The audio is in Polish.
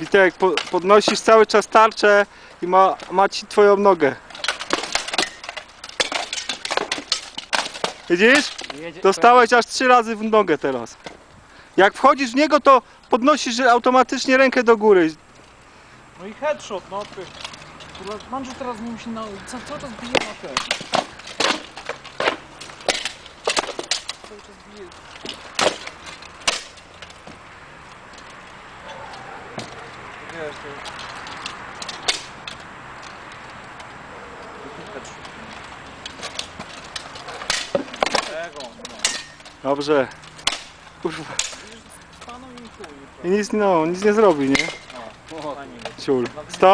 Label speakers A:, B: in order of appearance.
A: Witek, po, podnosisz cały czas tarczę i ma, ma ci twoją nogę. Widzisz? Dostałeś aż trzy razy w nogę teraz. Jak wchodzisz w niego, to podnosisz automatycznie rękę do góry.
B: No i headshot, no ty. Mandżu teraz mi musi na... Co, co to zbije na te? Cały czas bije. Wiesz, to... Tego, no.
A: Dobrze. Kurwa.
B: I chuj.
A: I nic, no, nic nie zrobi, nie?
B: O, fajnie.
A: Ciul. Stop.